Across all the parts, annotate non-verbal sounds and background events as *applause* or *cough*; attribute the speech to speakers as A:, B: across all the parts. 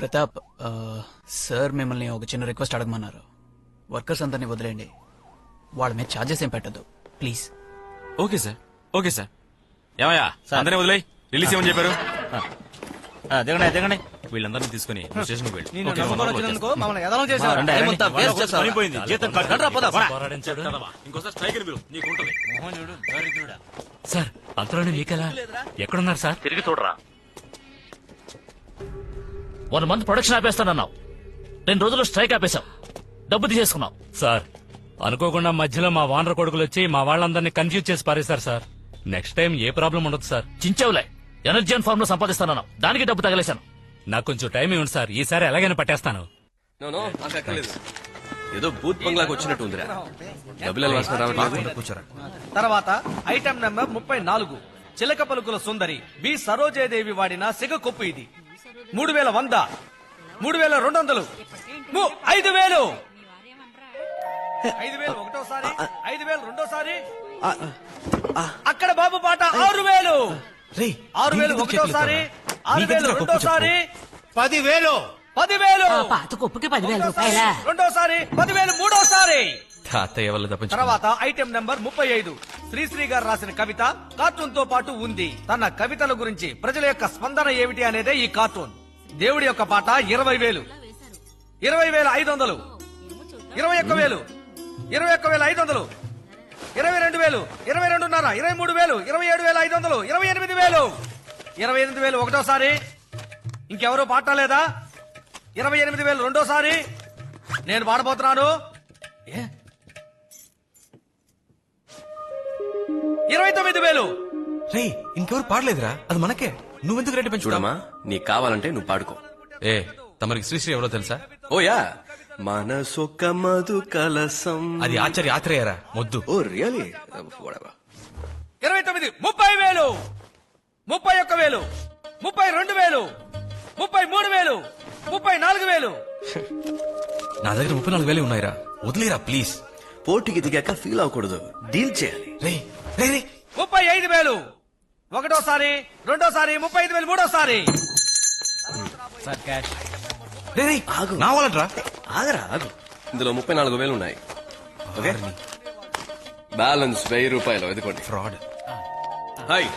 A: ప్రతాప్ ఆ, సార్ మిమ్మల్ని ఒక చిన్న రిక్వెస్ట్ అడగమన్నారు. వర్కర్స్ అందరినీ వదిలేయండి. వాళ్ళ మీద ఛార్జెస్ ఏం పెట్టద్దు. Please.
B: Okay sir. Okay sir. ఏమయ్యా? అందరినీ వదిలేయ్. రిలీజ్ ఏమని చెప్పారు?
C: దిగండి దిగండి.
B: వీళ్ళందరినీ తీసుకుని స్టేషన్కి వెళ్ళి. ఓకే, వచ్చేస్తాం.
C: రండి, రండి.
B: ఇంకోసారి స్ట్రైక్ అని పిలువు. నీకు ఉంటుంది.
D: సార్ అంతలోనే మీకెలా? ఎక్కడున్నారు సార్?
C: తిరిగి చూడరా.
D: వన్ మంత్ ప్రొడక్షన్ ఆపేస్తానన్నావు. రెండు రోజులు స్ట్రైక్ ఆపేశాం డబ్బు తీసేసుకున్నావు.
E: సార్ అనుకోకుండా మధ్యలో మా వానర కొడుకులు వచ్చి మా వాళ్ళందరినీ కన్ఫ్యూజ్ చేసి పారేశారు సార్. నెక్స్ట్ టైం ఏ ప్రాబ్లం ఉండదు సార్.
D: చించావులే. ఎనర్జీ అండ్ ఫార్మ్లో సంపాదిస్తానన్నావు. దానికి డబ్బు తగలేశాను.
E: నాకు కొంచెం టైం ఇవ్వండి సార్. ఈసారి ఎలాగైనా పట్టేస్తాను.
F: నో నో నాకు అక్కర్లేదు. ఏదో బూత్ బంగ్లాకి వచ్చినట్టు ఉందిరా. డబ్బులు వాసన రావట్లేదు?
G: తర్వాత ఐటమ్ నెంబర్ ముప్పై నాలుగు. చిలక పలుకుల సుందరి బి సరోజయదేవి వాడిన సిగ కొప్పు ఇది. మూడు వేల వంద. మూడు వేల రెండు వందలు. ము- ఐదు వేలు. ఐదు వేలు ఒకటోసారి ఐదు వేలు రెండోసారి. అక్కడ బాబు పాట ఆరు వేలు ఆరు వేలు ఒకటోసారి ఆరు వేలు రెండోసారి.
H: పదివేలు.
G: పదివేలు.
I: పాత కుప్పకి పదివేల రూపాయల?
G: రెండోసారి పదివేలు మూడోసారి.
B: తాతయ్య వల్ల తప్పించు
G: తర్వాత ఐటెం నంబర్ ముప్పై ఐదు. శ్రీశ్రీ గారు రాసిన కవిత కార్టూన్తో పాటు ఉంది. తన కవితల గురించి ప్రజల యొక్క స్పందన ఏమిటి అనేదే ఈ కార్టూన్. దేవుడి యొక్క పాట ఇరవై వేలు. ఇరవై వేల ఐదు వందలు. ఇరవై ఒక్క వేలు. ఇరవై ఒక్క వేల ఐదు వందలు. ఇరవై రెండు వేలు. ఇరవై రెండున్నర. ఇరవై మూడు వేలు. ఇరవై ఏడు వేల ఐదు వందలు. ఇరవై ఎనిమిది వేలు. ఇరవై ఎనిమిది వేలు ఒకటోసారి. ఇంకెవరూ పాడలేదా ఇరవై ఎనిమిది వేలు రెండోసారి. నేను పాడబోతున్నాను. ఏ? ఇరవై తొమ్మిది వేలు.
B: రే ఇంకెవరు పాడలేదురా. అది మనకే. నువ్వెందుకు రేటు పెంచుకోవడమా
F: చూడమ్మా నీకు కావాలంటే నువ్వు పాడుకో.
B: ఏ తమరికి శ్రీశ్రీ ఎవరో తెలుసా?
F: ఓ యా. మనసొక్క మధు కలసం.
B: అది ఆచార్య ఆత్రేయరా మొద్దు.
F: Oh really?
G: ఇరవై తొమ్మిది ముప్పై వేలు. ముప్పై ఒక్క వేలు. ముప్పై రెండు వేలు. ముప్పై మూడు వేలు. ముప్పై నాలుగు వేలు.
B: నా దగ్గర ముప్పై నాలుగు వేలు ఉన్నాయిరా. వదిలేరా ప్లీజ్.
F: పోటీకి దిగాక ఫీల్ అవ్వకూడదు. డీల్ చేయాలి.
B: రే రే రే
G: ముప్పై ఐదు వేలు. ఒకటోసారి రెండోసారి ముప్పై ఐదు వేలు మూడోసారి.
B: రే రే
F: ఆగు.
B: నా వాళ్ళట్రా
F: ఆగరా ఆగు. ఇందులో ముప్పై నాలుగు వేలు ఉన్నాయి. ఓకే. బ్యాలెన్స్ వెయ్యి రూపాయలు ఎదుకోండి
B: ఫ్రాడ్
F: హాయ్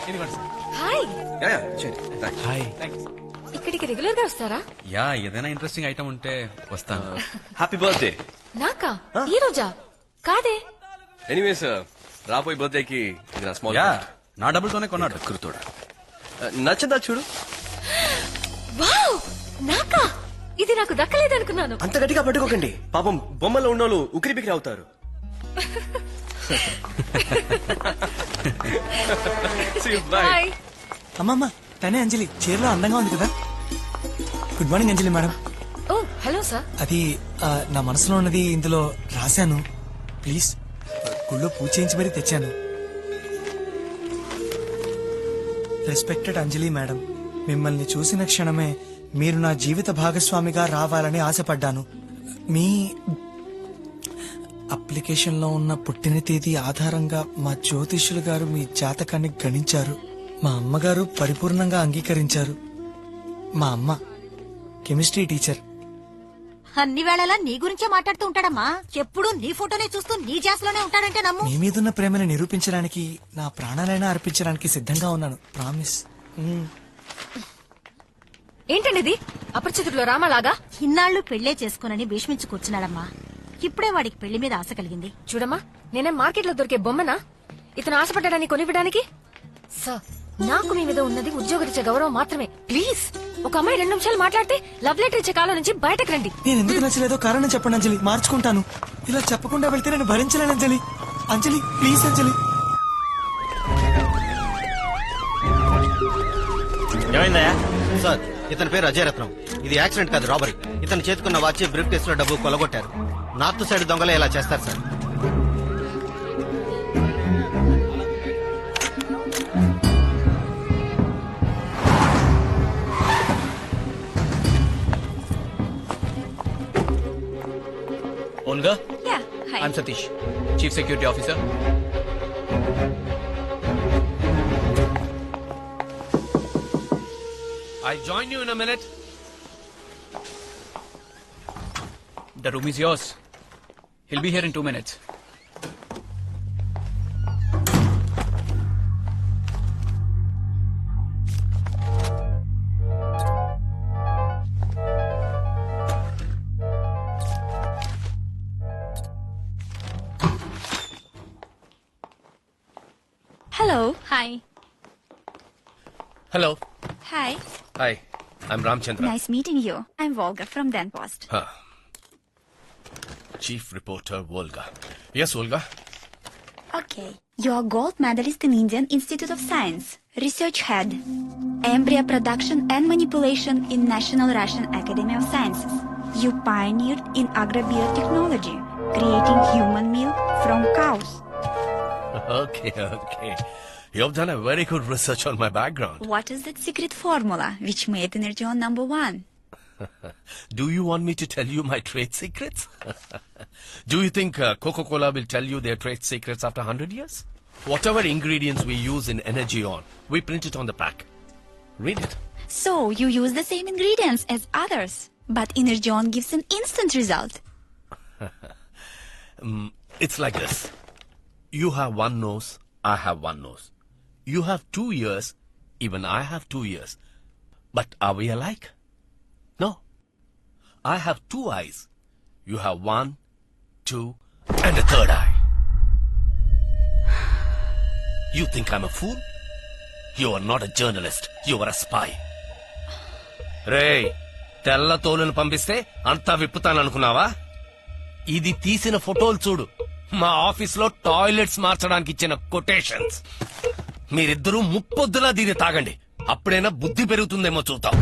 I: హాయ్.
B: హాయ్
I: ఇక్కడికి రెగ్యులర్గా వస్తారా?
B: యా ఏదైనా ఇంట్రెస్టింగ్ ఐటమ్ ఉంటే వస్తాను.
F: హ్యాపీ బర్త్డే
I: నాకా? ఈ రోజా? కాదే.
F: ఎనీవేస్ రాబోయే బర్త్డేకి ఇది నా స్మాల్
B: యా నా డబ్బులతోనే కొన్నాడు.
F: కృతోడా నచ్చదా చూడు?
I: వావ్ నాకా? ఇది నాకు దక్కలేదనుకున్నాను.
F: అంత గట్టిగా పట్టుకోకండి. పాపం బొమ్మలో ఉన్నోళ్ళు ఉకిరి బిక్రి అవుతారు. *laughs*
H: అమ్మమ్మ తనే అంజలి. చీరలో అందంగా ఉంది కదా? Good morning Anjali madam.
I: Oh hello sir
H: అది ఆ, నా మనసులో ఉన్నది ఇందులో రాశాను. ప్లీజ్. గుళ్ళో పూజ చేయించి మరీ తెచ్చాను. రెస్పెక్టెడ్ అంజలి మేడం మిమ్మల్ని చూసిన క్షణమే మీరు నా జీవిత భాగస్వామిగా రావాలని ఆశపడ్డాను. మీ అప్లికేషన్లో ఉన్న పుట్టిన తేదీ ఆధారంగా మా జ్యోతిష్యులు గారు మీ జాతకాన్ని గణించారు. మా అమ్మగారు పరిపూర్ణంగా అంగీకరించారు. మా అమ్మ కెమిస్ట్రీ టీచర్.
I: అన్ని వేళలా నీ గురించే మాట్లాడుతూ ఉంటాడమ్మా. ఎప్పుడు నీ ఫోటోనే చూస్తూ నీ జాస్లోనే ఉంటాడంటే నమ్ము.
H: మీ మీదున్న ప్రేమను నిరూపించడానికి నా ప్రాణాలైనా అర్పించడానికి సిద్ధంగా ఉన్నాను. ప్రామిస్.
I: ఏంటండి ఇది అపరిచితుల్లో రామలాగా? ఇన్నాళ్ళు పెళ్ళే చేసుకోనని భీష్మించి కూర్చున్నాడమ్మా. ఇప్పుడే వాడికి పెళ్ళి మీద ఆశ కలిగింది. చూడమ్మా నేనే మార్కెట్లో దొరికే బొమ్మనా? ఇతను ఆశపడ్డాడని కొనివ్వడానికి? సార్ నాకు మీ మీద ఉన్నది ఉద్యోగరీత్యా గౌరవం మాత్రమే. ప్లీజ్. ఒక అమ్మాయి రెండు నిమిషాలు మాట్లాడితే లవ్ లెటర్ ఇచ్చే కాలం నుంచి బయటకు రండి.
H: నేను ఎందుకు నచ్చలేదో కారణం చెప్పండి అంజలి. మార్చుకుంటాను. ఇలా చెప్పకుండా వెళ్తే నేను భరించలేను అంజలి. అంజలి ప్లీజ్ అంజలి.
C: ఏమైందయ్యా?
J: సార్ ఇతని పేరు అజయ్ రత్నం ఇది యాక్సిడెంట్ కాదు రాబరీ. ఇతను చేతుకున్న వాచ్ బ్రీఫ్ కేసు లో డబ్బు కొలగొట్టారు. నార్త్ సైడ్ దొంగలే ఇలా చేస్తారు sir.
A: Olga?
I: Yeah,
A: hi. I'm Satish, Chief Security
G: Officer. I'll join you in
A: a minute. The room is yours. He'll be here in
I: two
K: minutes.
F: Hello.
K: Hi.
F: Hi. I'm Ramchandra.
K: Nice meeting you. I'm Volga from Danpost. Huh.
F: Chief Reporter Volga. Yes, Volga.
K: Okay. You're gold medalist in Indian Institute of Science, research head, embryo production and manipulation in National Russian Academy of Sciences. You pioneered in agrobiotechnology, creating human milk from cows. *laughs*
F: Okay, okay. You have done a very good research on my background.
K: What is that secret formula which made Energon number one? *laughs*
F: Do you want me to tell you my trade secrets? *laughs* Do you think uh, Coca-Cola will tell you their trade secrets after 100 years? Whatever ingredients we use in Energy On, we print it on the pack. Read it.
K: So you use the same ingredients as others, but Energon gives an instant result. *laughs*
F: It's like this. You have one nose, I have one nose. You have two years even I have two years But are we alike? No. I have two eyes. You have one, two, and a third eye. You think I'm a fool? You are not a journalist. You are a spy. రే తెల్ల తోలును పంపిస్తే అంతా విప్పుతాననుకున్నావా ఇది తీసిన ఫోటోలు చూడు మా ఆఫీస్లో టాయిలెట్స్ మార్చడానికి ఇచ్చిన కొటేషన్స్ మీరిద్దరూ ముప్పొద్దులా దీన్ని తాగండి. అప్పుడైనా బుద్ధి పెరుగుతుందేమో చూద్దాం.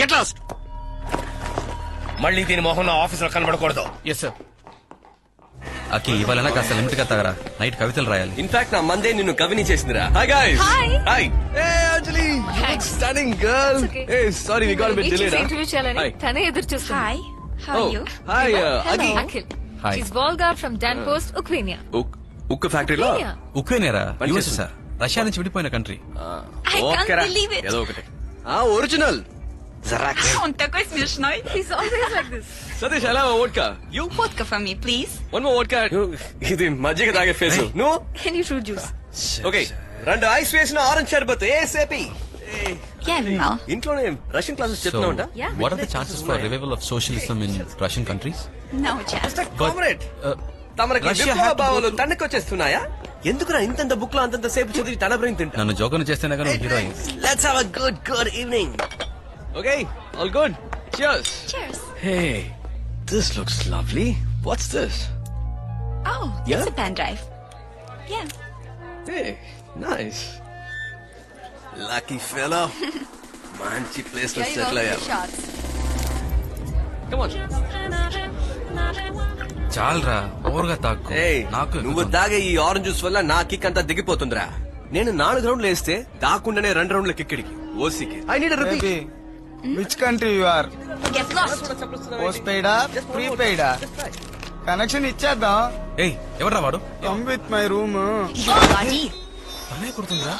F: గెట్ లాస్ట్ మళ్ళీ దీని మొహం నా ఆఫీస్లో కనబడకూడదు.
A: ఎస్ సార్
B: అకి ఇవాళ కాస్త లిమిట్గా తాగరా? నైట్ కవితలు రాయాలి.
F: ఇన్ఫాక్ట్ నా మందే నిన్ను కవిని చేసిందిరా.
I: Hi.
F: Hi hey Anjali stunning girl hey sorry we got bit delayed
I: interview చేయాలని. తనే ఎదురు?
F: Hi అగి
I: Akhil
B: Hi.
I: She's Olga from den పోస్ట్ ఉక్వేనియా
F: ఉక్కు ఫ్యాక్టరీలో
B: ఉక్రేనేరా
F: పని
B: యూఎస్
F: చేస్తుందా?
B: సార్ రష్యా నుంచి విడిపోయిన country
K: I can't believe it.
F: ఏదో ఒకటి ఆ original
K: Он такой смешной.
I: He's always like this
F: Satish ఎలా vodka you
K: Фотка for me, please.
F: One more vodka ఇది మజ్జిగ తాగే ఫేస్ నువ్వు
I: can you fruit juice
F: okay రెండు ఐస్ వేసిన ఆరెంజ్ షర్బత్ ఏ సేపి
K: Yeah, Vimal.
F: ఇంట్లోనే రష్యన్ క్లాసెస్
B: సో
F: చెప్తున్నా ఉంటా
I: Yeah.
B: What are the chances for revival of socialism in Russian countries
K: No chance.
F: Comrade తమరికి విప్లవ భావాలు
B: go through-
F: తండ్రికొచ్చేస్తున్నాయా ఎందుకురా ఇంతంత బుక్లో అంతంత సేపు చదివి తల బ్రెయిన్ తింటా?
B: నన్ను జోకను చేస్తేనే కానీ heroine
F: let's have a good good evening okay all good cheers
K: Cheers.
F: Hey this looks lovely what's this
K: Oh,
F: Yeah?
K: it's a pen drive. Yeah.
F: Hey nice lucky fellow మంచి ప్లేస్లో సెటిల్ అయ్యారు come on
B: చాలరా ఓవర్గా తాకు నాకు
F: నువ్వు తాగే ఈ ఆరెంజ్ జ్యూస్ వల్ల నా కిక్ అంతా దిగిపోతుందిరా. నేను నాలుగు రౌండ్లు వేస్తే దాక్కుండానే రెండు రౌండ్ల కిక్కిడికి ఓసికి. I
H: need repeat which country
K: you are.
H: Post పెయిడా pre పెయిడా కనెక్షన్ ఇచ్చేద్దాం.
B: ఏయ్ ఎవడ్రా వాడు?
H: Come with my
K: room.
B: తనే కొడుతుందిరా.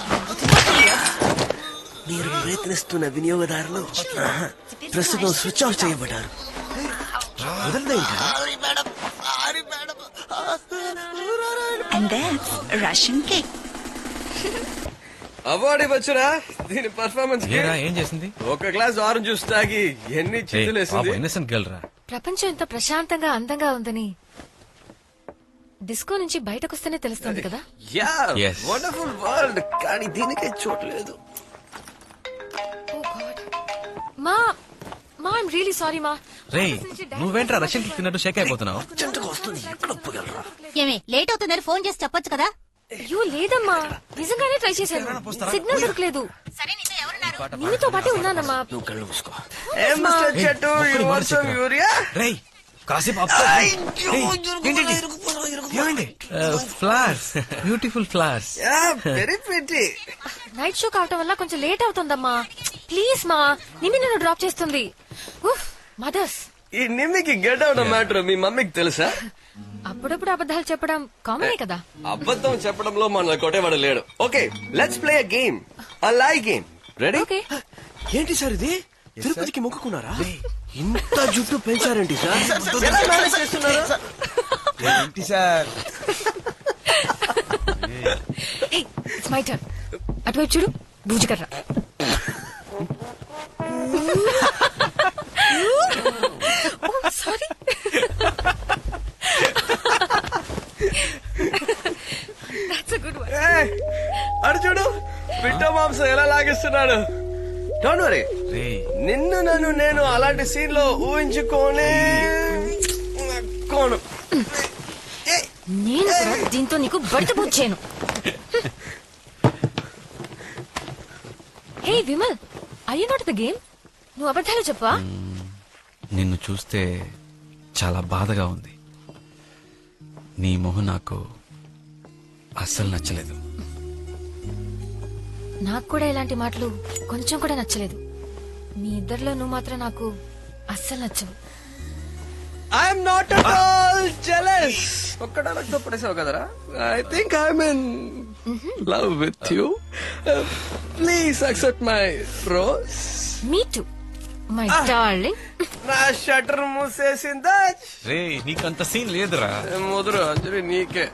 F: మీరు ప్రయత్నిస్తున్న వినియోగదారులు ప్రస్తుతం స్విచ్ ఆఫ్ చేయబడ్డారు. వదలదా
K: And that's Russian cake.
F: Award ఇవ్వచ్చురా? దీని పర్ఫార్మెన్స్
B: ఏరా ఏం చేసింది?
F: ఒక గ్లాస్ ఆరెంజ్ జ్యూస్ తాగి ఎన్ని చిత్తులేసింది
B: ఇన్నసెంట్ గర్ల్ రా
I: ప్రపంచం ఎంత ప్రశాంతంగా అందంగా ఉందని డిస్కో నుంచి బయటకు వస్తేనే తెలుస్తుంది కదా?
F: Yeah
B: Yes.
F: వండర్ఫుల్ వరల్డ్ కానీ దీనికే చోట్లేదు
I: Oh God. మా మా ఐమ్ రియలీ సారీ మా.
B: రే నువ్వేంట్రా రష్యన్కి తిన్నట్టు షేక్ అయిపోతున్నావు?
F: చెంతకు వస్తుంది ఎక్కడ ఒప్పుగలరా
I: ఏమే లేట్ అవుతుందని ఫోన్ చేసి చెప్పొచ్చు కదా? అయ్యో లేదమ్మా. నిజంగానే ట్రై చేశాను. సిగ్నల్ దొరకలేదు. నీతో పాటే ఉన్నానమ్మా.
F: నువ్వు కళ్ళు మూసుకో. ఏ మిస్టర్ చెట్టు? You want some urea?
B: రే కాసేపు flowers. Beautiful flowers
F: yeah very pretty
I: night show కావటం వల్ల కొంచెం లేట్ అవుతుందమ్మా. ప్లీజ్ మా నన్ను డ్రాప్ చేస్తుంది. మదర్స్.
F: ఈ నిమ్మికి గెట్ అవుట్ మ్యాటర్ మీ మమ్మీకి తెలుసా?
I: అప్పుడప్పుడు అబద్ధాలు చెప్పడం కామనే కదా.
F: అబద్ధం చెప్పడంలో మన కొట్టేవాడు లేడు. Okay let's play a game a lie game ready
I: okay.
F: ఏంటి సార్ ఇది?
L: తిరుపతికి మొక్కుకున్నారా? ఇంత జుట్టు పెంచారండి సార్?
F: ఎలా మేనేజ్ చేస్తున్నారు?
M: ఏంటి సార్?
I: ఇట్స్ మై టర్న్ అటువైపు చూడు బూజుకర్ర. *laughs*
F: లాగిస్తున్నాడు డోంట్ వరీ నిన్ను నన్ను నేను అలాంటి సీన్లో ఊహించుకోనే కోను.
I: నేను కూడా దీంతో నీకు బయట పూడ్చాను hey Vimal I not the game నువ్వు అబద్ధాలు చెప్పా
B: నిన్ను చూస్తే చాలా బాధగా ఉంది. నీ మొహం నాకు అస్సలు నచ్చలేదు.
I: నాకు కూడా ఇలాంటి మాటలు కొంచెం కూడా నచ్చలేదు. మీ ఇద్దరిలో నువ్వు మాత్రం నాకు అస్సలు నచ్చవు.
F: I'm not at all jealous ఒక్కడ పడేసావు కదరా? I think I'm in love with you please accept my rose
I: me too my darling
F: నా షటర్ మూసేసిందా?
B: రే నీకంత సీన్ లేదురా.
F: ముదురు అంజలి నీకే.